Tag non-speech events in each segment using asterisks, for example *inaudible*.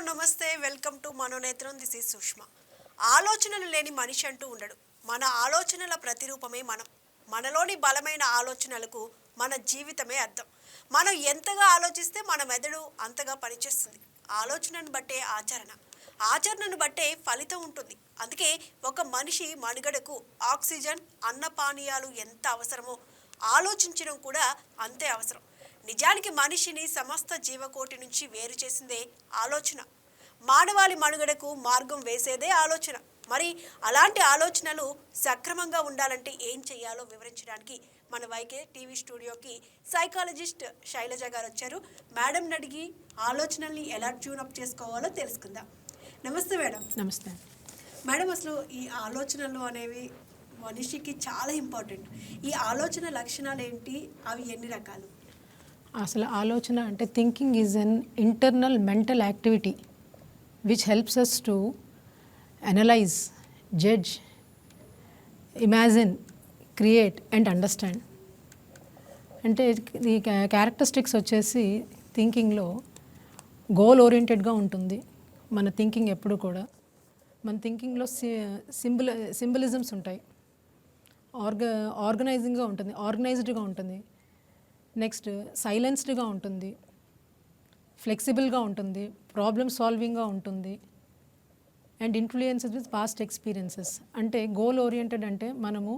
నమస్తే welcome to Manonetram. This is Sushma. ఆలోచనలు లేని మనిషి అంటూ ఉండడు. మన ఆలోచనల ప్రతిరూపమే మనం. మనలోని బలమైన ఆలోచనలకు మన జీవితమే అర్థం. మనం ఎంతగా ఆలోచిస్తే మన మెదడు అంతగా పనిచేస్తుంది. ఆలోచనను బట్టే ఆచరణ. ఆచరణను బట్టే ఫలితం ఉంటుంది. అందుకే ఒక మనిషి మనుగడకు ఆక్సిజన్ అన్నపానీయాలు ఎంత అవసరమో ఆలోచించడం కూడా అంతే అవసరం. నిజానికి మనిషిని సమస్త జీవకోటి నుంచి వేరు చేసిందే ఆలోచన. మానవాళి మనుగడకు మార్గం వేసేదే ఆలోచన. మరి అలాంటి ఆలోచనలు సక్రమంగా ఉండాలంటే ఏం చేయాలో వివరించడానికి మన వైకే టీవీ స్టూడియోకి సైకాలజిస్ట్ శైలజ గారు వచ్చారు. మేడం అడిగి ఆలోచనల్ని ఎలా ట్యూనప్ చేసుకోవాలో తెలుసుకుందాం. నమస్తే మేడం. నమస్తే. మేడం అసలు ఈ ఆలోచనలు అనేవి మనిషికి చాలా ఇంపార్టెంట్. ఈ ఆలోచన లక్షణాలు ఏంటి? అవి ఎన్ని రకాలు? అసలు ఆలోచన అంటే thinking is an internal mental activity which helps us to analyse judge imagine create and understand అంటే ఈ క్యారెక్టరిస్టిక్స్ వచ్చేసి థింకింగ్లో గోల్ ఓరియంటెడ్గా ఉంటుంది. మన థింకింగ్ ఎప్పుడు కూడా. మన థింకింగ్లో సింబల్ సింబలిజమ్స్ ఉంటాయి. ఆర్గ ఆర్గనైజింగ్గా ఉంటుంది ఆర్గనైజ్డ్గా ఉంటుంది. నెక్స్ట్ సైలెన్స్డ్గా ఉంటుంది. ఫ్లెక్సిబుల్గా ఉంటుంది. ప్రాబ్లమ్ సాల్వింగ్గా ఉంటుంది. And influences with past experiences. అంటే గోల్ ఓరియంటెడ్ అంటే మనము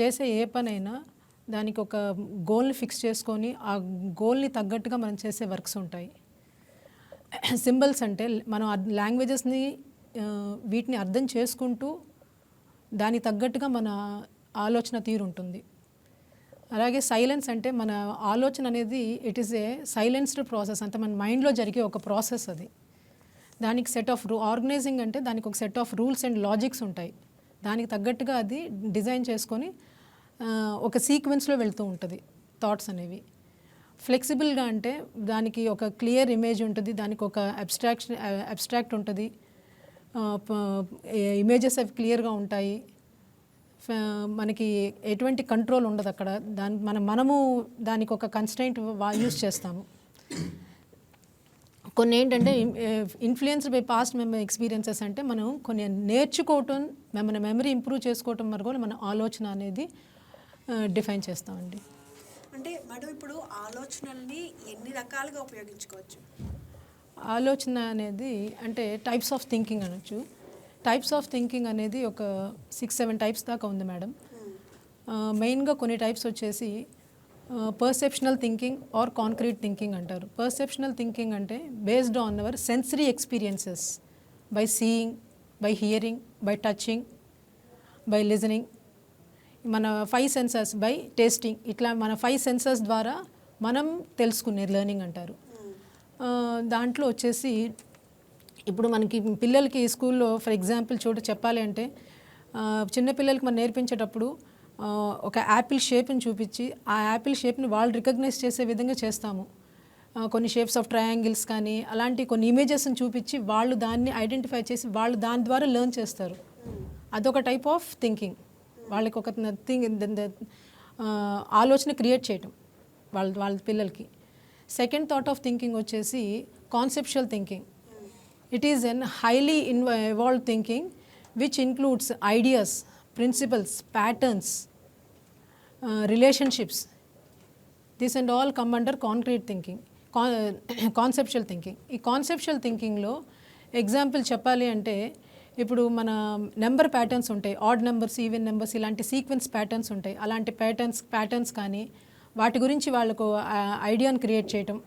చేసే ఏ పనైనా దానికి ఒక గోల్ని ఫిక్స్ చేసుకొని ఆ గోల్ని తగ్గట్టుగా మనం చేసే వర్క్స్ ఉంటాయి. సింబల్స్ అంటే మనం లాంగ్వేజెస్ని వీటిని అర్థం చేసుకుంటూ దానికి తగ్గట్టుగా మన ఆలోచన తీరు ఉంటుంది అలాగే సైలెన్స్ అంటే మన ఆలోచన అనేది it is a silenced process అంటే మన మైండ్లో జరిగే ఒక ప్రాసెస్ అది. దానికి సెట్ ఆఫ్ రూ ఆర్గనైజింగ్ అంటే దానికి ఒక set of rules and logics ఉంటాయి. దానికి తగ్గట్టుగా అది డిజైన్ చేసుకొని ఒక సీక్వెన్స్లో వెళ్తూ ఉంటుంది థాట్స్ అనేవి. ఫ్లెక్సిబుల్గా అంటే దానికి ఒక క్లియర్ ఇమేజ్ ఉంటుంది దానికి ఒక అబ్స్ట్రాక్షన్ అబ్స్ట్రాక్ట్ ఉంటుంది. ఇమేజెస్ అవి క్లియర్గా ఉంటాయి. మనకి ఎటువంటి కంట్రోల్ ఉండదు అక్కడ. దాని మన మనము దానికి ఒక కన్స్టెంట్ యూస్ చేస్తాము. కొన్ని ఏంటంటే ఇన్ఫ్లుయెన్స్ బై పాస్ట్ మెమ ఎక్స్పీరియన్సెస్ అంటే మనం కొన్ని నేర్చుకోవటం మన మెమరీ ఇంప్రూవ్ చేసుకోవటం వరకు మన ఆలోచన అనేది డిఫైన్ చేస్తామండి. అంటే మేడం ఇప్పుడు ఆలోచనల్ని ఎన్ని రకాలుగా ఉపయోగించుకోవచ్చు? ఆలోచన అనేది అంటే టైప్స్ ఆఫ్ థింకింగ్ అనొచ్చు. టైప్స్ ఆఫ్ థింకింగ్ అనేది ఒక సిక్స్ సెవెన్ టైప్స్ దాకా ఉంది మేడం. మెయిన్గా కొన్ని టైప్స్ వచ్చేసి perceptional thinking or concrete thinking అంటారు. పర్సెప్షనల్ థింకింగ్ అంటే based on our sensory experiences by seeing by hearing by touching by listening మన ఫైవ్ సెన్సర్స్ బై టేస్టింగ్ ఇట్లా మన ఫైవ్ సెన్సర్స్ ద్వారా మనం తెలుసుకునే లెర్నింగ్ అంటారు. ఆ, దాంట్లో వచ్చేసి ఇప్పుడు మనకి పిల్లలకి స్కూల్లో ఫర్ ఎగ్జాంపుల్ చోటు చెప్పాలి అంటే చిన్నపిల్లలకి మనం నేర్పించేటప్పుడు ఒక యాపిల్ షేప్ని చూపించి ఆ యాపిల్ షేప్ని వాళ్ళు రికగ్నైజ్ చేసే విధంగా చేస్తాము. కొన్ని షేప్స్ ఆఫ్ ట్రయాంగిల్స్ కానీ అలాంటి కొన్ని ఇమేజెస్ని చూపించి వాళ్ళు దాన్ని ఐడెంటిఫై చేసి వాళ్ళు దాని ద్వారా లెర్న్ చేస్తారు. అదొక టైప్ ఆఫ్ థింకింగ్. వాళ్ళకి ఒక థింగ్ ఆలోచన క్రియేట్ చేయటం వాళ్ళ వాళ్ళ పిల్లలకి. సెకండ్ థాట్ ఆఫ్ థింకింగ్ వచ్చేసి conceptual thinking. It is an highly ఇన్వ evolve thinking which includes ideas principles patterns relationships this and all come under concrete thinking conceptual thinking ఈ conceptual థింకింగ్లో ఎగ్జాంపుల్ చెప్పాలి అంటే ఇప్పుడు మన నెంబర్ ప్యాటర్న్స్ ఉంటాయి odd numbers even numbers ఇలాంటి sequence patterns ఉంటాయి. అలాంటి ప్యాటర్న్స్ ప్యాటర్న్స్ కానీ వాటి గురించి వాళ్ళకు ఐడియాను క్రియేట్ చేయటం.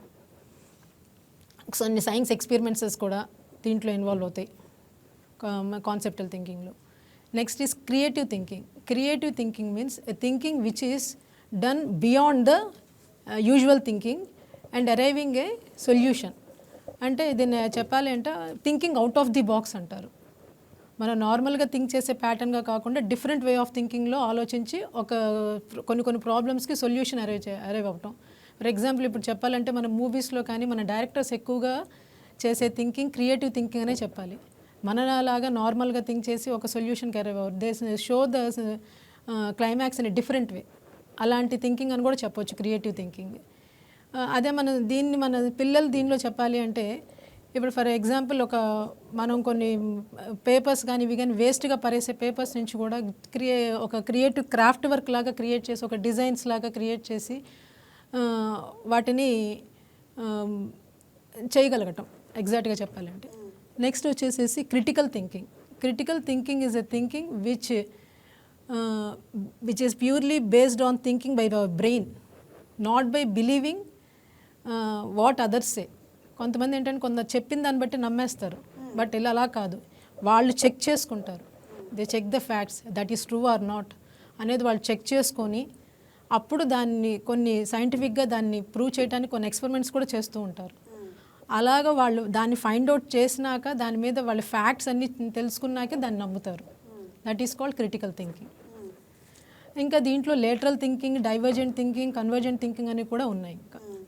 కొన్ని సైన్స్ ఎక్స్పెరిమెంట్సెస్ కూడా దీంట్లో ఇన్వాల్వ్ అవుతాయి. Conceptual థింకింగ్లో next is creative thinking creative thinking means a thinking which is done beyond the usual thinking and arriving a solution అంటే దీన్ని చెప్పాలి అంటే thinking out of the box అంటారు. మనం నార్మల్గా థింక్ చేసే ప్యాటర్న్గా కాకుండా డిఫరెంట్ వే ఆఫ్ థింకింగ్లో ఆలోచించి ఒక కొన్ని కొన్ని ప్రాబ్లమ్స్కి సొల్యూషన్ అరైవ్ చే అరైవ్ అవ్వటం ఫర్ ఎగ్జాంపుల్ ఇప్పుడు చెప్పాలంటే మన మూవీస్లో కానీ మన డైరెక్టర్స్ ఎక్కువగా చేసే థింకింగ్ క్రియేటివ్ థింకింగ్ అనే చెప్పాలి. మనలాగా నార్మల్గా థింక్ చేసి ఒక సొల్యూషన్కి అరైవ్ అవ్వరు they show the climax in different way అలాంటి థింకింగ్ అని కూడా చెప్పొచ్చు క్రియేటివ్ థింకింగ్ uh, అదే మన దీన్ని మన పిల్లలు దీనిలో చెప్పాలి అంటే ఇప్పుడు ఫర్ ఎగ్జాంపుల్ ఒక మనం కొన్ని uh, పేపర్స్ కానీ ఇవి కానీ వేస్ట్గా పరేసే పేపర్స్ నుంచి కూడా క్రియే ఒక క్రియేటివ్ క్రాఫ్ట్ వర్క్ లాగా క్రియేట్ చేసి ఒక డిజైన్స్ లాగా క్రియేట్ చేసి uh, వాటిని um, చేయగలగటం. ఎగ్జాక్ట్గా చెప్పాలంటే. నెక్స్ట్ వచ్చేసేసి critical thinking critical thinking is a thinking which which is purely based on thinking by our brain not by believing what others say కొంతమంది ఏంటంటే కొంత చెప్పిన దాన్ని బట్టి నమ్మేస్తారు. బట్ ఇలా అలా కాదు. వాళ్ళు చెక్ చేసుకుంటారు. They check the facts that is true or not అనేది వాళ్ళు చెక్ చేసుకొని అప్పుడు దాన్ని కొన్ని సైంటిఫిక్గా దాన్ని ప్రూవ్ చేయడానికి కొన్ని ఎక్స్పెరిమెంట్స్ కూడా చేస్తూ ఉంటారు. అలాగ వాళ్ళు దాన్ని ఫైండ్ అవుట్ చేసినాక దాని మీద వాళ్ళ ఫ్యాక్ట్స్ అన్ని తెలుసుకున్నాకే దాన్ని నమ్ముతారు. That is called critical thinking ఇంకా దీంట్లో lateral thinking divergent thinking convergent thinking అని కూడా ఉన్నాయి ఇంకా. మ్మ్.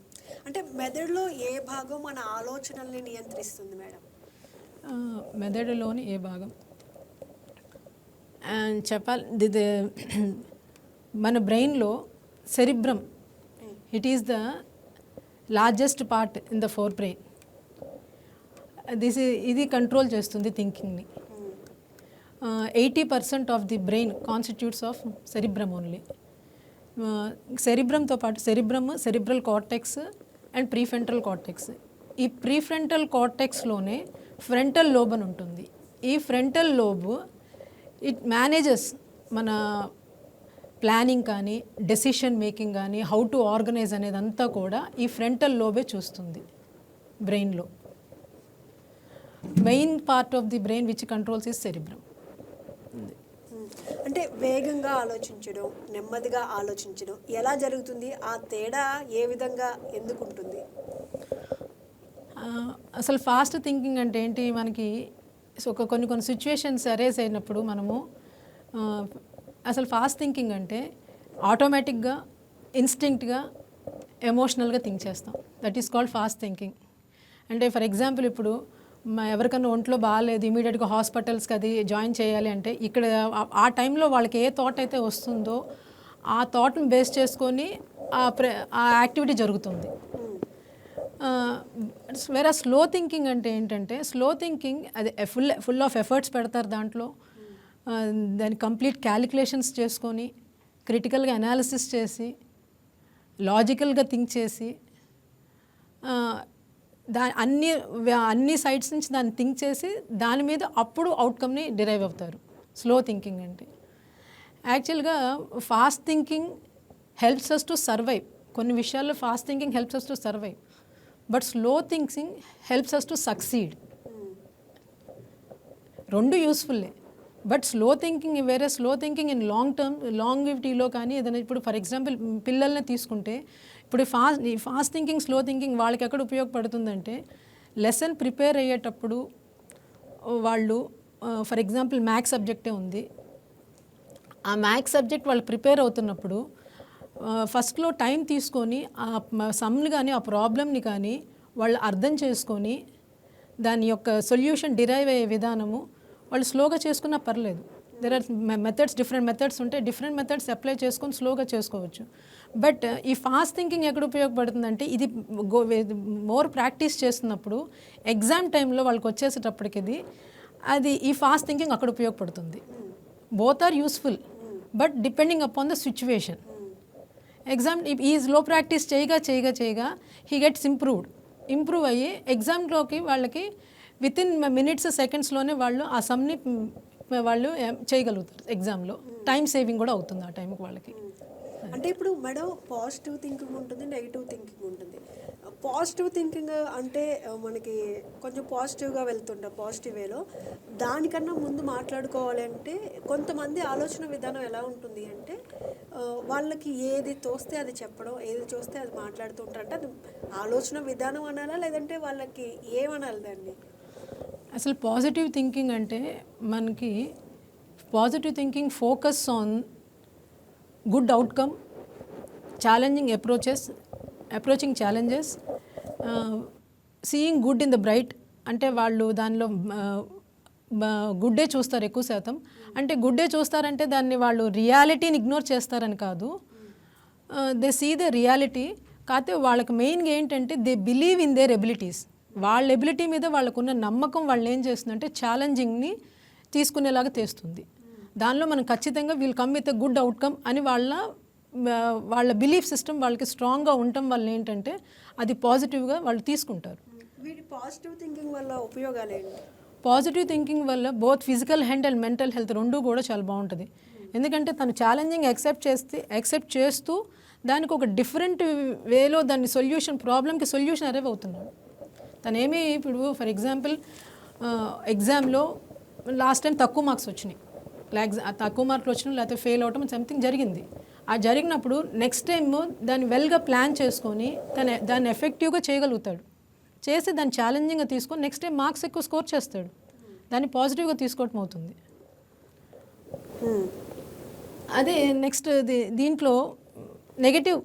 అంటే మెదడులో ఏ భాగం మన ఆలోచనల్ని నియంత్రిస్తుంది మేడం? మెదడులోని ఏ భాగం? అండ్ చెప్పాలి. ది- ది- మన బ్రెయిన్లో cerebrum it is the largest part in the forebrain this ఇది కంట్రోల్ చేస్తుంది థింకింగ్ని eighty percent of the brain constitutes of cerebrum only సెరిబ్రమ్తో పాటు cerebrum cerebral cortex and prefrontal cortex ఈ ప్రీఫ్రంటల్ కార్టెక్స్లోనే ఫ్రంటల్ లోబ్ అని ఉంటుంది. ఈ ఫ్రంటల్ లోబ్ ఇట్ మేనేజెస్ మన planning కానీ డెసిషన్ మేకింగ్ కానీ హౌ టు ఆర్గనైజ్ అనేది అంతా కూడా ఈ ఫ్రంటల్ లోబే చూస్తుంది బ్రెయిన్లో main part of the brain which controls is cerebrum. అంటే వేగంగా ఆలోచించడం నెమ్మదిగా ఆలోచించడం ఎలా జరుగుతుంది? ఆ తేడా ఏ విధంగా ఎందుకు ఉంటుంది? అసలు ఫాస్ట్ థింకింగ్ అంటే ఏంటి? మనకి సో ఒక కొన్ని కొన్ని సిచ్యువేషన్స్ అరేజ్ అయినప్పుడు మనము అసలు ఫాస్ట్ థింకింగ్ అంటే ఆటోమేటిక్గా ఇన్స్టింక్ట్గా ఎమోషనల్గా థింక్ చేస్తాం. That is called fast thinking. అంటే ఫర్ ఎగ్జాంపుల్ ఇప్పుడు ఎవరికన్నా ఒంట్లో బాగాలేదు ఇమీడియట్గా హాస్పిటల్స్కి అది జాయిన్ చేయాలి అంటే ఇక్కడ ఆ- టైంలో వాళ్ళకి ఏ థాట్ అయితే వస్తుందో ఆ థాట్ని బేస్ చేసుకొని ఆ ప్ర ఆ యాక్టివిటీ జరుగుతుంది. వేరే స్లో థింకింగ్ అంటే ఏంటంటే స్లో థింకింగ్ అది ఫుల్ ఫుల్ ఆఫ్ ఎఫర్ట్స్ పెడతారు దాంట్లో. దాని కంప్లీట్ క్యాలిక్యులేషన్స్ చేసుకొని క్రిటికల్గా అనాలిసిస్ చేసి లాజికల్గా థింక్ చేసి దా అన్ని అన్ని సైడ్స్ నుంచి దాన్ని థింక్ చేసి దాని మీద అప్పుడు అవుట్కమ్ని డిరైవ్ అవుతారు. స్లో థింకింగ్ అంటే. యాక్చువల్గా fast thinking helps us to survive కొన్ని విషయాల్లో fast thinking helps us to survive but slow thinking helps us to succeed రెండు యూస్ఫుల్లే బట్ స్లో థింకింగ్ వేరే slow thinking in long term లాంగివిటీలో కానీ ఏదైనా ఇప్పుడు ఫర్ ఎగ్జాంపుల్ పిల్లల్ని తీసుకుంటే ఇప్పుడు ఫాస్ట్ ఈ ఫాస్ట్ థింకింగ్ స్లో థింకింగ్ వాళ్ళకి ఎక్కడ ఉపయోగపడుతుందంటే లెసన్ ప్రిపేర్ అయ్యేటప్పుడు వాళ్ళు ఫర్ ఎగ్జాంపుల్ మ్యాథ్స్ సబ్జెక్టే ఉంది. ఆ మ్యాథ్స్ సబ్జెక్ట్ వాళ్ళు ప్రిపేర్ అవుతున్నప్పుడు ఫస్ట్లో టైం తీసుకొని ఆ సమ్ని కానీ ఆ ప్రాబ్లమ్ని కానీ వాళ్ళు అర్థం చేసుకొని దాని యొక్క సొల్యూషన్ డిరైవ్ అయ్యే విధానము వాళ్ళు స్లోగా చేసుకున్నా పర్లేదు. There are methods different methods ఉంటాయి డిఫరెంట్ మెథడ్స్ అప్లై చేసుకొని స్లోగా చేసుకోవచ్చు. బట్ uh, ఈ ఫాస్ట్ థింకింగ్ ఎక్కడ ఉపయోగపడుతుందంటే ఇది మోర్ ప్రాక్టీస్ చేస్తున్నప్పుడు ఎగ్జామ్ టైంలో వాళ్ళకి వచ్చేసేటప్పటికి ఇది అది ఈ ఫాస్ట్ థింకింగ్ అక్కడ ఉపయోగపడుతుంది. Both are useful but depending upon the situation exam ఈ లో ప్రాక్టీస్ చేయగా చేయగా చేయగా హీ గెట్స్ ఇంప్రూవ్డ్ ఇంప్రూవ్ అయ్యి ఎగ్జామ్లోకి వాళ్ళకి విత్ ఇన్ మినిట్స్ సెకండ్స్లోనే వాళ్ళు ఆ సమ్ని వాళ్ళు చేయగలుగుతారు ఎగ్జామ్లో. టైం సేవింగ్ కూడా అవుతుంది ఆ టైంకి వాళ్ళకి. అంటే ఇప్పుడు మేడం పాజిటివ్ థింకింగ్ ఉంటుంది నెగిటివ్ థింకింగ్ ఉంటుంది. పాజిటివ్ థింకింగ్ అంటే మనకి కొంచెం పాజిటివ్గా వెళ్తుంటాం పాజిటివ్ వేలో. దానికన్నా ముందు మాట్లాడుకోవాలి అంటే కొంతమంది ఆలోచన విధానం ఎలా ఉంటుంది అంటే వాళ్ళకి ఏది తోస్తే అది చెప్పడం ఏది చూస్తే అది మాట్లాడుతుంటారు. అంటే అది ఆలోచన విధానం అనాలా లేదంటే వాళ్ళకి ఏమనాలి దాన్ని? అసలు పాజిటివ్ థింకింగ్ అంటే మనకి positive thinking focus on good outcome challenging approaches approaching challenges seeing good in the bright అంటే వాళ్ళు దానిలో గుడ్డే చూస్తారు ఎక్కువ శాతం. అంటే గుడ్డే చూస్తారంటే దాన్ని వాళ్ళు రియాలిటీని ఇగ్నోర్ చేస్తారని కాదు. దే సీ ద రియాలిటీ కాకపోతే వాళ్ళకి మెయిన్గా ఏంటంటే they believe in their abilities వాళ్ళ ఎబిలిటీ మీద వాళ్ళకున్న నమ్మకం వాళ్ళు ఏం చేస్తుందంటే ఛాలెంజింగ్ని తీసుకునేలాగా తెస్తుంది. దానిలో మనం ఖచ్చితంగా we'll come with a good outcome అని వాళ్ళ వాళ్ళ బిలీఫ్ సిస్టమ్ వాళ్ళకి స్ట్రాంగ్గా ఉండటం వల్ల ఏంటంటే అది పాజిటివ్గా వాళ్ళు తీసుకుంటారు. పాజిటివ్ థింకింగ్ వల్ల ఉపయోగాలు ఏంటి? పాజిటివ్ థింకింగ్ వల్ల both physical health and mental health రెండు కూడా చాలా బాగుంటుంది. ఎందుకంటే తను ఛాలెంజింగ్ యాక్సెప్ట్ చేస్తే యాక్సెప్ట్ చేస్తూ దానికి ఒక డిఫరెంట్ వేలో దాన్ని సొల్యూషన్ ప్రాబ్లమ్కి సొల్యూషన్ అరైవ్ అవుతున్నాడు. తను ఏమి ఇప్పుడు ఫర్ ఎగ్జాంపుల్ ఎగ్జామ్లో లాస్ట్ టైం తక్కువ మార్క్స్ వచ్చినాయి. ఎగ్జా తక్కువ మార్కులు వచ్చినా లేకపోతే ఫెయిల్ అవటం సంథింగ్ జరిగింది. ఆ జరిగినప్పుడు నెక్స్ట్ టైం దాన్ని వెల్గా ప్లాన్ చేసుకొని తను దాన్ని ఎఫెక్టివ్గా చేయగలుగుతాడు. చేసి దాన్ని ఛాలెంజింగ్గా తీసుకొని నెక్స్ట్ టైం మార్క్స్ ఎక్కువ స్కోర్ చేస్తాడు. దాన్ని పాజిటివ్గా తీసుకోవటం అవుతుంది. అదే నెక్స్ట్ దీంట్లో నెగటివ్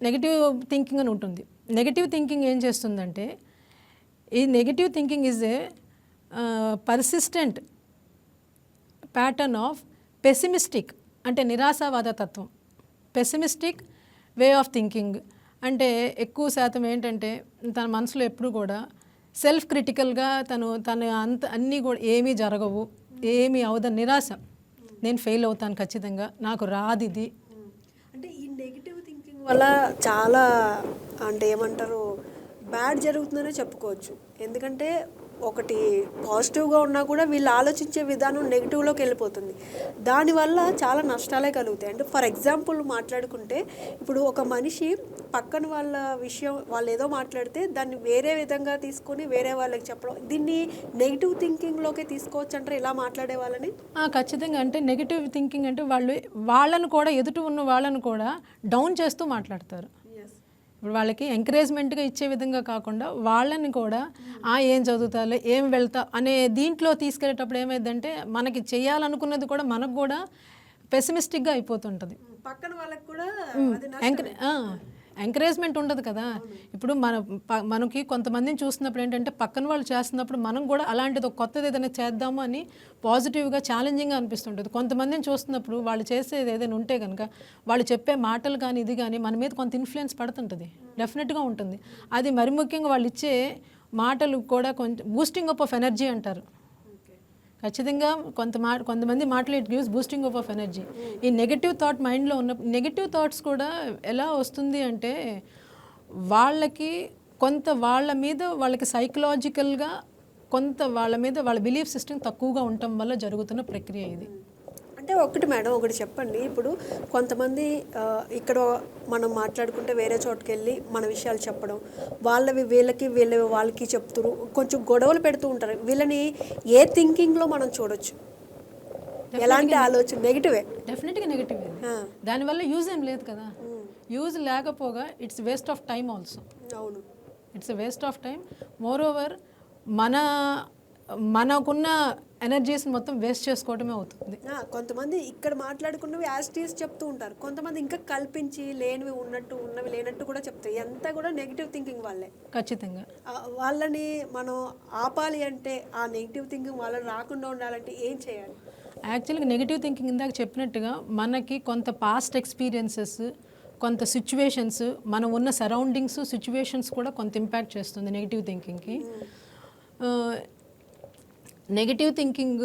నెగటివ్ థింకింగ్ అని ఉంటుంది. నెగటివ్ థింకింగ్ ఏం చేస్తుందంటే ఈ negative thinking is a persistent pattern of pessimistic అంటే నిరాశావాద తత్వం. పెసిమిస్టిక్ వే ఆఫ్ థింకింగ్ అంటే ఎక్కువ శాతం ఏంటంటే తన మనసులో ఎప్పుడు కూడా సెల్ఫ్ క్రిటికల్గా తను తను అంత అన్నీ కూడా ఏమీ జరగవు ఏమీ అవదని నిరాశ. నేను ఫెయిల్ అవుతాను ఖచ్చితంగా నాకు రాదు ఇది. అంటే ఈ నెగిటివ్ థింకింగ్ వల్ల చాలా అంటే ఏమంటారు బ్యాడ్ జరుగుతుందనే చెప్పుకోవచ్చు. ఎందుకంటే ఒకటి పాజిటివ్గా ఉన్నా కూడా వీళ్ళు ఆలోచించే విధానం నెగిటివ్లోకి వెళ్ళిపోతుంది. దానివల్ల చాలా నష్టాలే కలుగుతాయి. అంటే ఫర్ ఎగ్జాంపుల్ మాట్లాడుకుంటే ఇప్పుడు ఒక మనిషి పక్కన వాళ్ళ విషయం వాళ్ళు ఏదో మాట్లాడితే దాన్ని వేరే విధంగా తీసుకొని వేరే వాళ్ళకి చెప్పడం దీన్ని నెగిటివ్ థింకింగ్లోకి తీసుకోవచ్చు అంటారు? ఇలా మాట్లాడే వాళ్ళని? ఆ, ఖచ్చితంగా. అంటే నెగిటివ్ థింకింగ్ అంటే వాళ్ళు వాళ్ళను కూడా ఎదుటి ఉన్న వాళ్ళను కూడా డౌన్ చేస్తూ మాట్లాడతారు. ఇప్పుడు వాళ్ళకి ఎంకరేజ్మెంట్గా ఇచ్చే విధంగా కాకుండా వాళ్ళని కూడా ఆ ఏం చదువుతాలే ఏం వెళ్తా అనే దీంట్లో తీసుకెళ్ళేటప్పుడు ఏమైందంటే మనకి చేయాలనుకున్నది కూడా మనకు కూడా పెసిమిస్టిక్గా అయిపోతుంటుంది. పక్కన వాళ్ళకి కూడా ఎంకరేజ్మెంట్ ఉండదు కదా. ఇప్పుడు మన ప- మనకి కొంతమందిని చూస్తున్నప్పుడు ఏంటంటే పక్కన వాళ్ళు చేస్తున్నప్పుడు మనం కూడా అలాంటిది ఒక కొత్తది ఏదైనా చేద్దాము అని పాజిటివ్గా ఛాలెంజింగ్గా అనిపిస్తుంటుంది. కొంతమందిని చూస్తున్నప్పుడు వాళ్ళు చేసేది ఏదైనా ఉంటే కనుక వాళ్ళు చెప్పే మాటలు కానీ ఇది కానీ మన మీద కొంత ఇన్ఫ్లుయెన్స్ పడుతుంటుంది. డెఫినెట్గా ఉంటుంది. అది మరి ముఖ్యంగా వాళ్ళు ఇచ్చే మాటలు కూడా కొంచెం బూస్టింగ్ అప్ ఆఫ్ ఎనర్జీ అంటారు. ఖచ్చితంగా కొంత మా కొంతమంది మాటలు it gives boosting up of energy. ఈ నెగటివ్ థాట్ మైండ్లో ఉన్న నెగటివ్ థాట్స్ కూడా ఎలా వస్తుంది అంటే వాళ్ళకి కొంత వాళ్ళ మీద వాళ్ళకి సైకలాజికల్గా కొంత వాళ్ళ మీద వాళ్ళ బిలీఫ్ సిస్టమ్ తక్కువగా ఉండటం వల్ల జరుగుతున్న ప్రక్రియ ఇది. అంటే ఒకటి మేడం ఒకటి చెప్పండి. ఇప్పుడు కొంతమంది ఇక్కడ మనం మాట్లాడుకుంటే వేరే చోటుకి వెళ్ళి మన విషయాలు చెప్పడం. వాళ్ళవి వీళ్ళకి వీళ్ళ వాళ్ళకి చెప్తురు. కొంచెం గొడవలు పెడుతూ ఉంటారు. వీళ్ళని ఏ థింకింగ్లో మనం చూడొచ్చు? ఎలాంటి ఆలోచన? నెగిటివే. డెఫినెట్గా నెగిటివ్ దానివల్ల యూజ్ ఏం లేదు కదా. యూజ్ లేకపోగా it's waste of time also అవును. It's waste of time moreover మన మనకున్న ఎనర్జీస్ మొత్తం వేస్ట్ చేసుకోవటమే అవుతుంది. కొంతమంది ఇక్కడ మాట్లాడుకున్నవి యాస్టీస్ చెప్తూ ఉంటారు. కొంతమంది ఇంకా కల్పించి లేనివి ఉన్నట్టు ఉన్నవి లేనట్టు కూడా చెప్తారు. ఎంత కూడా నెగిటివ్ థింకింగ్ వాళ్ళే. ఖచ్చితంగా. వాళ్ళని మనం ఆపాలి అంటే ఆ నెగిటివ్ థింకింగ్ వాళ్ళని రాకుండా ఉండాలంటే ఏం చేయాలి? యాక్చువల్గా నెగిటివ్ థింకింగ్ ఇందాక చెప్పినట్టుగా మనకి కొంత పాస్ట్ ఎక్స్పీరియన్సెస్ కొంత సిచ్యువేషన్స్ మనం ఉన్న సరౌండింగ్స్ సిచ్యువేషన్స్ కూడా కొంత ఇంపాక్ట్ చేస్తుంది నెగిటివ్ థింకింగ్కి నెగిటివ్ థింకింగ్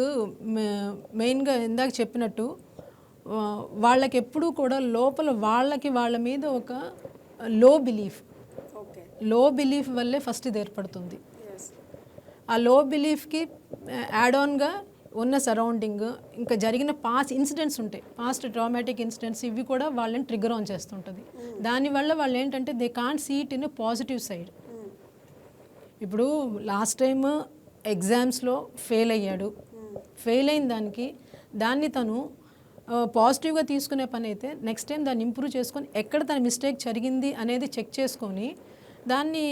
మెయిన్గా ఇందాక చెప్పినట్టు వాళ్ళకి ఎప్పుడూ కూడా లోపల వాళ్ళకి వాళ్ళ మీద ఒక లో బిలీఫ్లో బిలీఫ్ వల్లే ఫస్ట్ ఇది ఏర్పడుతుంది. ఆ లో బిలీఫ్కి యాడ్ ఆన్గా ఉన్న సరౌండింగ్ ఇంకా జరిగిన పాస్ట్ ఇన్సిడెంట్స్ ఉంటాయి. పాస్ట్ ట్రామాటిక్ ఇన్సిడెంట్స్ ఇవి కూడా వాళ్ళని ట్రిగర్ ఆన్ చేస్తుంటుంది. దానివల్ల వాళ్ళు ఏంటంటే they can't see it in positive side ఇప్పుడు లాస్ట్ టైం ఎగ్జామ్స్లో ఫెయిల్ అయ్యాడు. ఫెయిల్ అయిన దానికి దాన్ని తను పాజిటివ్గా తీసుకునే పని అయితే నెక్స్ట్ టైం దాన్ని ఇంప్రూవ్ చేసుకొని ఎక్కడ తన మిస్టేక్ జరిగింది అనేది చెక్ చేసుకొని దాన్ని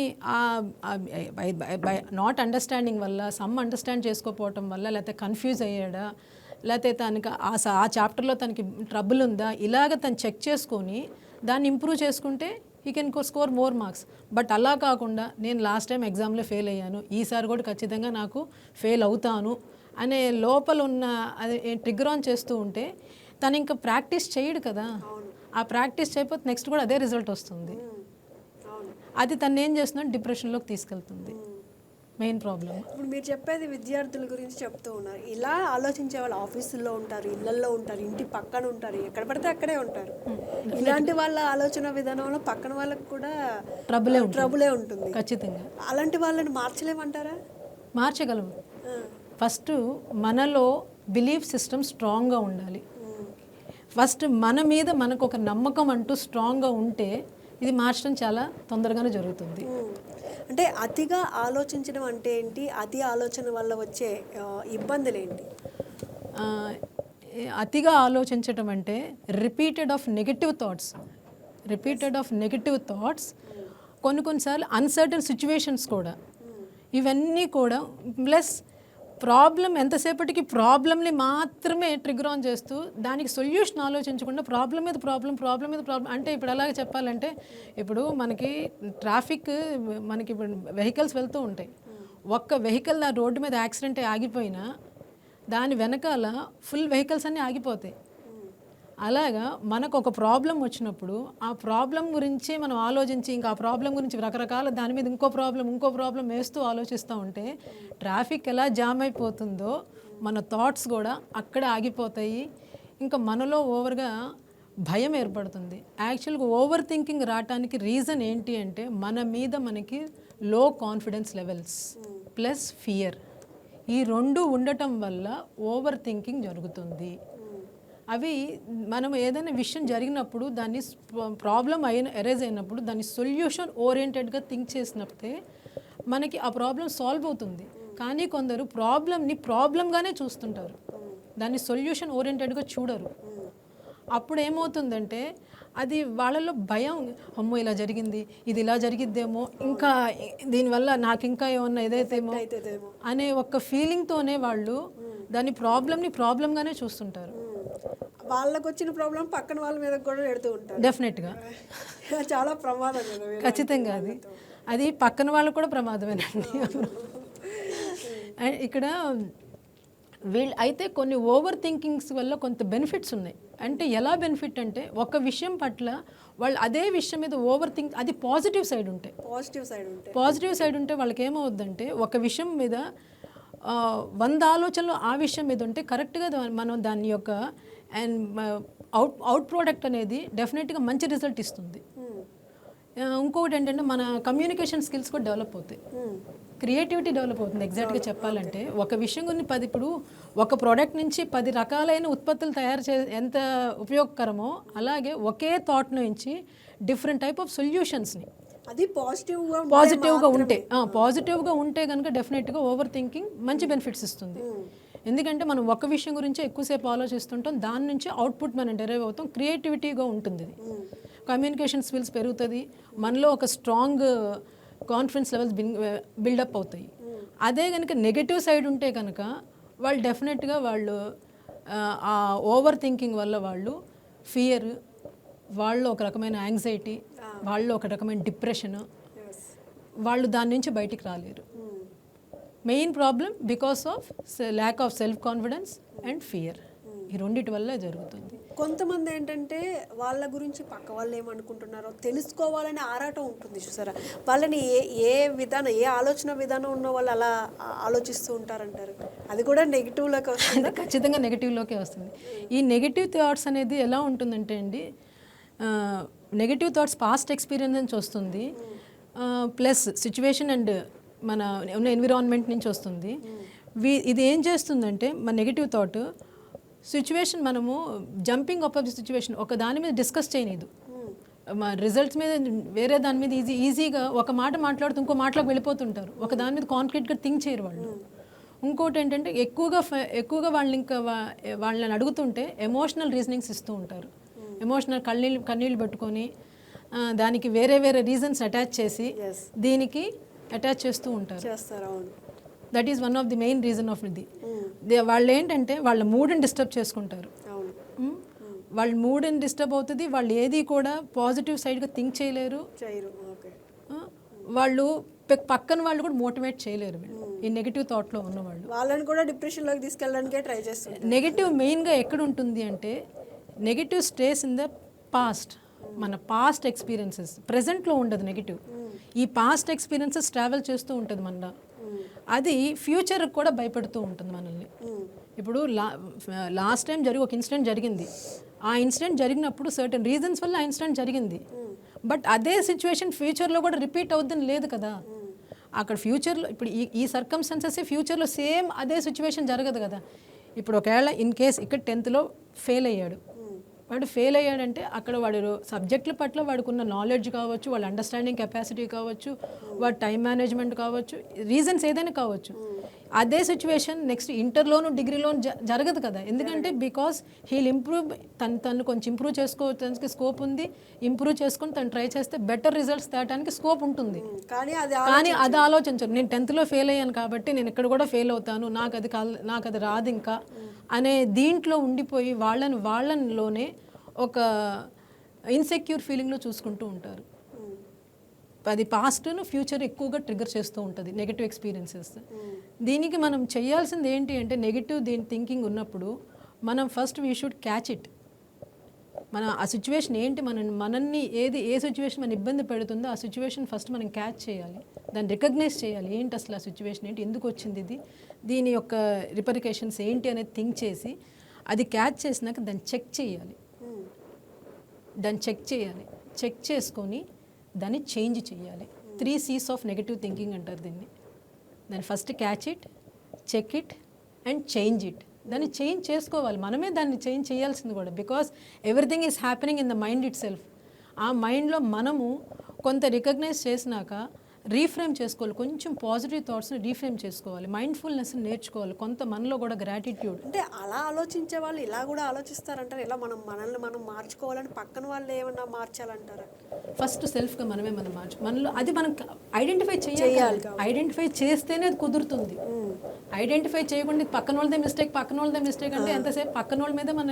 బై నాట్ అండర్స్టాండింగ్ వల్ల సమ్ అండర్స్టాండ్ చేసుకోకపోవటం వల్ల లేకపోతే కన్ఫ్యూజ్ అయ్యాడా లేకపోతే తనకి ఆ ఆ చాప్టర్లో తనకి ట్రబుల్ ఉందా ఇలాగ తను చెక్ చేసుకొని దాన్ని ఇంప్రూవ్ చేసుకుంటే ఈ can score more marks but అలా కాకుండా నేను లాస్ట్ టైం ఎగ్జామ్లో ఫెయిల్ అయ్యాను. ఈసారి కూడా ఖచ్చితంగా నాకు ఫెయిల్ అవుతాను అనే లోపల ఉన్న అది ట్రిగర్ ఆన్ చేస్తూ ఉంటే తను ఇంకా ప్రాక్టీస్ చేయడు కదా. ఆ ప్రాక్టీస్ చేయకపోతే నెక్స్ట్ కూడా అదే రిజల్ట్ వస్తుంది. అది తను ఏం చేస్తుందంటే డిప్రెషన్లోకి తీసుకెళ్తుంది. Main problem. ఇప్పుడు మీరు చెప్పేది విద్యార్థుల గురించి చెప్తూ ఉన్నారు. ఇలా ఆలోచించే వాళ్ళు ఆఫీసుల్లో ఉంటారు ఇళ్ళలో ఉంటారు ఇంటి పక్కన ఉంటారు ఎక్కడ పడితే అక్కడే ఉంటారు. ఇలాంటి వాళ్ళ ఆలోచన విధానంలో పక్కన వాళ్ళకి కూడా ట్రబులే ట్రబులే ఉంటుంది. ఖచ్చితంగా. అలాంటి వాళ్ళని మార్చలేమంటారా? మార్చగలము. ఫస్ట్ మనలో బిలీఫ్ సిస్టమ్ స్ట్రాంగ్గా ఉండాలి. ఫస్ట్ మన మీద మనకు ఒక నమ్మకం అంటూ స్ట్రాంగ్గా ఉంటే ఇది మార్చడం చాలా తొందరగానే జరుగుతుంది. అంటే అతిగా ఆలోచించడం అంటే ఏంటి? అతి ఆలోచన వల్ల వచ్చే ఇబ్బందులు ఏంటి అతిగా ఆలోచించటం అంటే repeated of negative thoughts. Repeated of negative thoughts కొన్ని కొన్నిసార్లు అన్సర్టన్ సిచ్యువేషన్స్ కూడా. ఇవన్నీ కూడా ప్లస్ ప్రాబ్లం ఎంతసేపటికి ప్రాబ్లమ్ని మాత్రమే ట్రిగర్ ఆన్ చేస్తూ దానికి సొల్యూషన్ ఆలోచించకుండా ప్రాబ్లం మీద ప్రాబ్లం ప్రాబ్లం మీద ప్రాబ్లం అంటే ఇప్పుడు ఎలాగ చెప్పాలంటే ఇప్పుడు మనకి ట్రాఫిక్ మనకి ఇప్పుడు వెహికల్స్ వెళ్తూ ఉంటాయి. ఒక్క వెహికల్ ఆ రోడ్డు మీద యాక్సిడెంట్ ఆగిపోయినా దాని వెనకాల ఫుల్ వెహికల్స్ అన్నీ ఆగిపోతాయి. అలాగా మనకు ఒక ప్రాబ్లం వచ్చినప్పుడు ఆ ప్రాబ్లం గురించి మనం ఆలోచించి ఇంకా ఆ ప్రాబ్లం గురించి రకరకాల దాని మీద ఇంకో ప్రాబ్లం ఇంకో ప్రాబ్లం వేస్తూ ఆలోచిస్తూ ఉంటే ట్రాఫిక్ ఎలా జామ్ అయిపోతుందో మన థాట్స్ కూడా అక్కడే ఆగిపోతాయి. ఇంకా మనలో ఓవర్గా భయం ఏర్పడుతుంది. యాక్చువల్గా ఓవర్ థింకింగ్ రావటానికి రీజన్ ఏంటి అంటే మన మీద మనకి లో కాన్ఫిడెన్స్ లెవెల్స్ ప్లస్ ఫియర్. ఈ రెండు ఉండటం వల్ల ఓవర్ థింకింగ్ జరుగుతుంది. అవి మనం ఏదైనా విషయం జరిగినప్పుడు దాన్ని ప్రాబ్లం అయిన ఎరేజ్ అయినప్పుడు దాన్ని సొల్యూషన్ ఓరియంటెడ్గా థింక్ చేసినప్పుడే మనకి ఆ ప్రాబ్లం సాల్వ్ అవుతుంది. కానీ కొందరు ప్రాబ్లమ్ని ప్రాబ్లంగానే చూస్తుంటారు. దాన్ని సొల్యూషన్ ఓరియంటెడ్గా చూడరు. అప్పుడు ఏమవుతుందంటే అది వాళ్ళలో భయం అమ్మో ఇలా జరిగింది ఇది ఇలా జరిగిద్దేమో ఇంకా దీనివల్ల నాకు ఇంకా ఏమన్నా ఏదైతేమో అనే ఒక ఫీలింగ్తోనే వాళ్ళు దాని ప్రాబ్లమ్ని ప్రాబ్లంగానే చూస్తుంటారు. వాళ్ళకు వచ్చిన ప్రాబ్లం పక్కన వాళ్ళ మీద కూడా పెడుతూ ఉంటారు. డెఫినెట్గా *laughs* చాలా ప్రమాదం కదా ఖచ్చితంగా అది. అది పక్కన వాళ్ళకు కూడా ప్రమాదమేనండి. *laughs* అండ్ ఇక్కడ వీళ్ళు అయితే కొన్ని ఓవర్ థింకింగ్స్ వల్ల కొంత బెనిఫిట్స్ ఉన్నాయి. అంటే ఎలా బెనిఫిట్ అంటే ఒక విషయం పట్ల వాళ్ళు అదే విషయం మీద ఓవర్ థింక్ అది పాజిటివ్ సైడ్ ఉంటాయి పాజిటివ్ సైడ్ ఉంటాయి పాజిటివ్ సైడ్ ఉంటే వాళ్ళకి ఏమవుద్దంటే ఒక విషయం మీద వంద ఆలోచనలు ఆ విషయం మీద ఉంటే కరెక్ట్గా మనం దాని యొక్క అండ్ అవుట్ అవుట్ ప్రోడక్ట్ అనేది డెఫినెట్గా మంచి రిజల్ట్ ఇస్తుంది. ఆ, ఇంకొకటి ఏంటంటే మన కమ్యూనికేషన్ స్కిల్స్ కూడా డెవలప్ అవుతాయి. ఉమ్, క్రియేటివిటీ డెవలప్ అవుతుంది. ఎగ్జాక్ట్గా చెప్పాలంటే ఒక విషయం గురించి పది ఇప్పుడు ఒక ప్రోడక్ట్ నుంచి పది రకాలైన ఉత్పత్తులు తయారు చే ఎంత ఉపయోగకరమో అలాగే ఒకే థాట్ నుంచి డిఫరెంట్ టైప్ ఆఫ్ సొల్యూషన్స్ని అది పాజిటివ్గా ఉంటే పాజిటివ్గా మాత్రమే. ఉంటే. పాజిటివ్గా ఉంటే కనుక డెఫినెట్గా ఓవర్ థింకింగ్ మంచి బెనిఫిట్స్ ఇస్తుంది. ఎందుకంటే మనం ఒక విషయం గురించి ఎక్కువసేపు ఆలోచిస్తుంటాం దాని నుంచి అవుట్పుట్ మనం డెరైవ్ అవుతాం క్రియేటివిటీగా ఉంటుంది కమ్యూనికేషన్ స్కిల్స్ పెరుగుతుంది మనలో ఒక స్ట్రాంగ్ కాన్ఫిడెన్స్ లెవెల్స్ బిల్డప్ అవుతాయి. అదే కనుక నెగటివ్ సైడ్ ఉంటే కనుక వాళ్ళు డెఫినెట్గా వాళ్ళు ఆ ఓవర్ థింకింగ్ వల్ల వాళ్ళు ఫియర్ వాళ్ళు ఒక రకమైన యాంగ్జైటీ వాళ్ళు ఒక రకమైన డిప్రెషన్. వాళ్ళు దాని నుంచి బయటికి రాలేరు. Main problem because of lack of self confidence and fear ఈ రెండిటి వల్ల జరుగుతుంది. కొంతమంది ఏంటంటే వాళ్ళ గురించి పక్క వాళ్ళు ఏమనుకుంటున్నారో తెలుసుకోవాలనే ఆరాటం ఉంటుంది చూసారా? వాళ్ళని ఏ ఏ విధానం ఏ ఆలోచన విధానం ఉన్న వాళ్ళు అలా ఆలోచిస్తూ ఉంటారంటారు. అది కూడా నెగిటివ్లోకి వస్తుంది? ఖచ్చితంగా నెగిటివ్లోకే వస్తుంది. ఈ నెగిటివ్ థాట్స్ అనేది ఎలా ఉంటుందంటే అండి నెగిటివ్ థాట్స్ పాస్ట్ ఎక్స్పీరియన్స్ నుంచి వస్తుంది. ప్లస్ సిచ్యువేషన్ అండ్ మన ఉన్న ఎన్విరాన్మెంట్ నుంచి వస్తుంది. వీ ఇది ఏం చేస్తుందంటే మన నెగిటివ్ థాట్ సిచ్యువేషన్ మనము జంపింగ్ అప్ ఆఫ్ సిచ్యువేషన్ ఒక దాని మీద డిస్కస్ చేయలేదు మా రిజల్ట్స్ మీద వేరే దాని మీద ఈజీ ఈజీగా ఒక మాట మాట్లాడుతూ ఇంకో మాటలోకి వెళ్ళిపోతుంటారు. ఒక దాని మీద కాన్క్రీట్గా థింక్ చేయరు వాళ్ళు. ఇంకోటి ఏంటంటే ఎక్కువగా ఎక్కువగా వాళ్ళు ఇంకా వాళ్ళని అడుగుతుంటే ఎమోషనల్ రీజనింగ్స్ ఇస్తూ ఉంటారు. ఎమోషనల్ కన్నీళ్ళు కన్నీళ్ళు పెట్టుకొని దానికి వేరే వేరే రీజన్స్ అటాచ్ చేసి. దీనికి అటాచ్ చేస్తూ ఉంటారు. That is one of the main reason of ఇది దే- వాళ్ళు ఏంటంటే వాళ్ళ మూడ్ని డిస్టర్బ్ చేసుకుంటారు. అవును. మ్? వాళ్ళ మూడ్ని డిస్టర్బ్ అవుతుంది వాళ్ళు ఏది కూడా పాజిటివ్ సైడ్గా థింక్ చేయలేరు. వాళ్ళు పక్కన వాళ్ళు కూడా మోటివేట్ చేయలేరు వీళ్ళు. ఈ నెగిటివ్ థాట్లో ఉన్నవాళ్ళు. వాళ్ళని కూడా డిప్రెషన్లోకి తీసుకెళ్ళడానికే ట్రై చేస్తారు నెగిటివ్ మెయిన్గా ఎక్కడ ఉంటుంది అంటే negative stays in the past మన పాస్ట్ ఎక్స్పీరియన్సెస్ ప్రజెంట్లో ఉండదు నెగిటివ్ ఈ పాస్ట్ ఎక్స్పీరియన్సెస్ ట్రావెల్ చేస్తూ ఉంటుంది మన అది ఫ్యూచర్కి కూడా భయపెడుతూ ఉంటుంది మనల్ని. ఇప్పుడు లా లాస్ట్ టైం జరిగి ఒక ఇన్సిడెంట్ జరిగింది. ఆ ఇన్సిడెంట్ జరిగినప్పుడు సర్టన్ రీజన్స్ వల్ల ఆ ఇన్సిడెంట్ జరిగింది. బట్ అదే సిచ్యువేషన్ ఫ్యూచర్లో కూడా రిపీట్ అవుద్దని లేదు కదా. అక్కడ ఫ్యూచర్లో ఇప్పుడు ఈ ఈ సర్కమ్స్టాన్సెస్ ఫ్యూచర్లో సేమ్ అదే సిచ్యువేషన్ జరగదు కదా. ఇప్పుడు ఒకవేళ ఇన్ కేస్ ఇక్కడ టెన్త్లో ఫెయిల్ అయ్యాడు. వాడు ఫెయిల్ అయ్యాడంటే అక్కడ వాడు సబ్జెక్టుల పట్ల వాడుకున్న నాలెడ్జ్ కావచ్చు వాళ్ళ అండర్స్టాండింగ్ కెపాసిటీ కావచ్చు వాడి టైం మేనేజ్మెంట్ కావచ్చు రీజన్స్ ఏదైనా కావచ్చు. అదే సిచ్యువేషన్ నెక్స్ట్ ఇంటర్లోను డిగ్రీలోను జరగదు కదా. ఎందుకంటే బికాస్ హీల్ ఇంప్రూవ్ తను తను కొంచెం ఇంప్రూవ్ చేసుకోవడానికి స్కోప్ ఉంది. ఇంప్రూవ్ చేసుకొని తను ట్రై చేస్తే బెటర్ రిజల్ట్స్ తేయడానికి స్కోప్ ఉంటుంది. కానీ అది కానీ అది ఆలోచించరు. నేను టెన్త్లో ఫెయిల్ అయ్యాను కాబట్టి నేను ఇక్కడ కూడా ఫెయిల్ అవుతాను. నాకు అది నాకు అది రాదు ఇంకా. అనే దీంట్లో ఉండిపోయి వాళ్ళని వాళ్ళనిలోనే ఒక ఇన్సెక్యూర్ ఫీలింగ్లో చూసుకుంటూ ఉంటారు. అది పాస్ట్ను ఫ్యూచర్ ఎక్కువగా ట్రిగర్ చేస్తూ ఉంటుంది నెగిటివ్ ఎక్స్పీరియన్సెస్ దీనికి మనం చేయాల్సింది ఏంటి అంటే నెగిటివ్ దీని థింకింగ్ ఉన్నప్పుడు మనం first we should catch it మన ఆ సిచ్యువేషన్ ఏంటి మన మనల్ని ఏది ఏ సిచ్యువేషన్ మన ఇబ్బంది పెడుతుందో ఆ సిచ్యువేషన్ ఫస్ట్ మనం క్యాచ్ చేయాలి. దాన్ని రికగ్నైజ్ చేయాలి. ఏంటి అసలు ఆ సిచ్యువేషన్ ఏంటి? ఎందుకు వచ్చింది ఇది? దీని యొక్క రిపరికేషన్స్ ఏంటి అనేది థింక్ చేసి అది క్యాచ్ చేసినాక దాన్ని చెక్ చేయాలి. దాన్ని చెక్ చేయాలి. చెక్ చేసుకొని దాన్ని చేంజ్ చేయాలి. Three Cs of negative thinking అంటారు దీన్ని. దాన్ని first catch it check it and change it దాన్ని చేంజ్ చేసుకోవాలి. మనమే దాన్ని చేంజ్ చేయాల్సింది కూడా. Because everything is happening in the mind itself ఆ మైండ్లో మనము కొంత రికగ్నైజ్ చేసినాక రీఫ్రేమ్ చేసుకోవాలి. కొంచెం పాజిటివ్ థాట్స్ని రీఫ్రేమ్ చేసుకోవాలి. మైండ్ఫుల్నెస్ని నేర్చుకోవాలి. కొంత మనలో కూడా గ్రాటిట్యూడ్. అంటే అలా ఆలోచించే వాళ్ళు ఇలా కూడా ఆలోచిస్తారంటారు? ఇలా మనం మనల్ని మనం మార్చుకోవాలని పక్కన వాళ్ళు ఏమన్నా మార్చాలంటారా? ఫస్ట్ సెల్ఫ్గా మనమే మనం మార్చు మనలో అది మనం ఐడెంటిఫై చేయాలి ఐడెంటిఫై చేస్తేనే అది కుదురుతుంది. ఐడెంటిఫై చేయకుండా పక్కన వాళ్ళదే మిస్టేక్ పక్కన వాళ్ళదే మిస్టేక్ అంటే ఎంతసేపు పక్కన వాళ్ళ మీద మన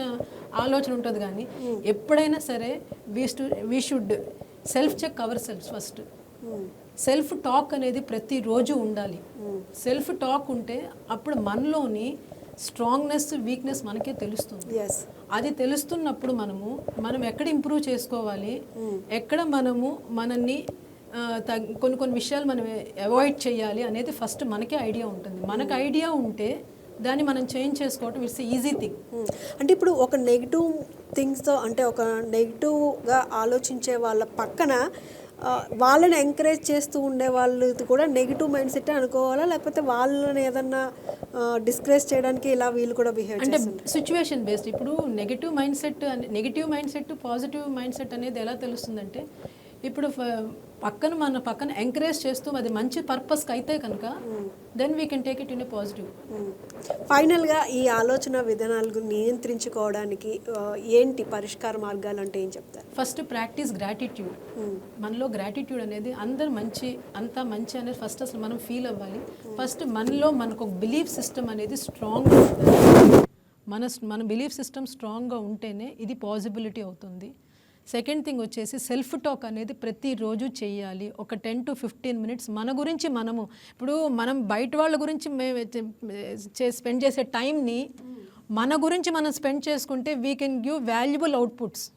ఆలోచన ఉంటుంది కానీ ఎప్పుడైనా సరే we we should self check our self first self talk అనేది ప్రతిరోజు ఉండాలి. సెల్ఫ్ టాక్ ఉంటే అప్పుడు మనలోని స్ట్రాంగ్నెస్ వీక్నెస్ మనకే తెలుస్తుంది. ఎస్ అది తెలుస్తున్నప్పుడు మనము మనం ఎక్కడ ఇంప్రూవ్ చేసుకోవాలి? ఎక్కడ మనము మనల్ని కొన్ని కొన్ని విషయాలు మనం అవాయిడ్ చేయాలి అనేది ఫస్ట్ మనకే ఐడియా ఉంటుంది. మనకు ఐడియా ఉంటే దాన్ని మనం చేంజ్ చేసుకోవటం ఇట్స్ ఈజీ థింగ్. అంటే ఇప్పుడు ఒక నెగిటివ్ థింగ్స్తో అంటే ఒక నెగిటివ్గా ఆలోచించే వాళ్ళ పక్కన వాళ్ళని ఎంకరేజ్ చేస్తూ ఉండే వాళ్ళు కూడా నెగిటివ్ మైండ్ సెట్ అనుకోవాలా? లేకపోతే వాళ్ళని ఏదన్నా డిస్కరేజ్ చేయడానికి ఇలా వీళ్ళు కూడా బిహేవ్ అంటే సిచ్యువేషన్ బేస్డ్ ఇప్పుడు negative mindset negative mindset positive mindset అనేది ఎలా తెలుస్తుందంటే ఇప్పుడు పక్కన మన పక్కన ఎంకరేజ్ చేస్తూ అది మంచి పర్పస్కి అయితే కనుక then we can take it in a positive ఫైనల్గా ఈ ఆలోచన విధానాలు నియంత్రించుకోవడానికి ఏంటి పరిష్కార మార్గాలు అంటే ఏం చెప్తారు? ఫస్ట్ ప్రాక్టీస్ గ్రాటిట్యూడ్ మనలో గ్రాటిట్యూడ్ అనేది అందరు మంచి అంతా మంచి అనేది ఫస్ట్ అసలు మనం ఫీల్ అవ్వాలి. ఫస్ట్ మనలో మనకు ఒక బిలీఫ్ సిస్టమ్ అనేది స్ట్రాంగ్గా మన మన బిలీఫ్ సిస్టమ్ స్ట్రాంగ్గా ఉంటేనే ఇది పాసిబిలిటీ అవుతుంది. సెకండ్ థింగ్ వచ్చేసి సెల్ఫ్ టాక్ అనేది ప్రతిరోజు చేయాలి. ఒక టెన్ టు ఫిఫ్టీన్ మినిట్స్ మన గురించి మనము ఇప్పుడు మనం బయట వాళ్ళ గురించి స్పెండ్ చేసే టైంని మన గురించి మనం స్పెండ్ చేసుకుంటే we can give valuable outputs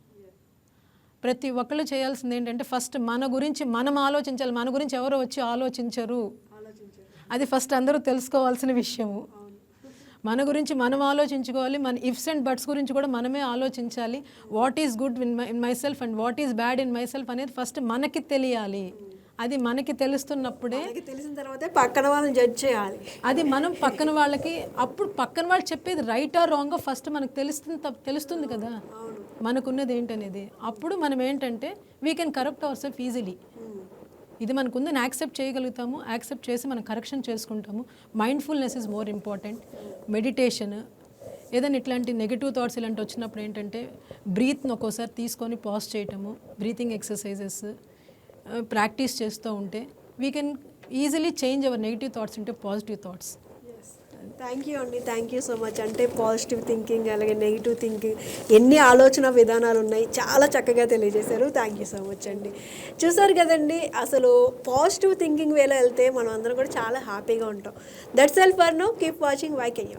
ప్రతి ఒక్కళ్ళు చేయాల్సింది ఏంటంటే ఫస్ట్ మన గురించి మనం ఆలోచించాలి. మన గురించి ఎవరు వచ్చి ఆలోచించరు. అది ఫస్ట్ అందరూ తెలుసుకోవాల్సిన విషయము. మన గురించి మనం ఆలోచించుకోవాలి మన ఇఫ్స్ అండ్ బట్స్ గురించి కూడా మనమే ఆలోచించాలి. What is good in my in myself and what is bad in myself అనేది ఫస్ట్ మనకి తెలియాలి. అది మనకి తెలుస్తున్నప్పుడే తెలిసిన తర్వాతే పక్కన వాళ్ళని జడ్జ్ చేయాలి. అది మనం పక్కన వాళ్ళకి అప్పుడు పక్కన వాళ్ళు చెప్పేది రైట్ ఆర్ రాంగ్ ఫస్ట్ మనకు తెలుస్తుంది తెలుస్తుంది కదా. మనకున్నది ఏంటనేది. అప్పుడు మనం ఏంటంటే we can corrupt our self easily ఇది మనకుందని యాక్సెప్ట్ చేయగలుగుతాము యాక్సెప్ట్ చేసి మనం కరెక్షన్ చేసుకుంటాము. Mindfulness is more important meditation ఏదైనా ఇట్లాంటి నెగిటివ్ థాట్స్ ఇలాంటి వచ్చినప్పుడు ఏంటంటే బ్రీత్ని ఒక్కోసారి తీసుకొని పాజ్ చేయటము బ్రీతింగ్ ఎక్సర్సైజెస్ ప్రాక్టీస్ చేస్తూ ఉంటే we can easily change our negative thoughts ఉంటే పాజిటివ్ థాట్స్ థ్యాంక్ యూ అండి థ్యాంక్ యూ సో మచ్. అంటే పాజిటివ్ థింకింగ్ అలాగే నెగిటివ్ థింకింగ్ ఎన్ని ఆలోచన విధానాలు ఉన్నాయి చాలా చక్కగా తెలియజేశారు. థ్యాంక్ యూ సో మచ్ అండి. చూసారు కదండి అసలు పాజిటివ్ థింకింగ్ వేలో వెళ్తే మనం అందరం కూడా చాలా హ్యాపీగా ఉంటాం. That's self for no keep watching why can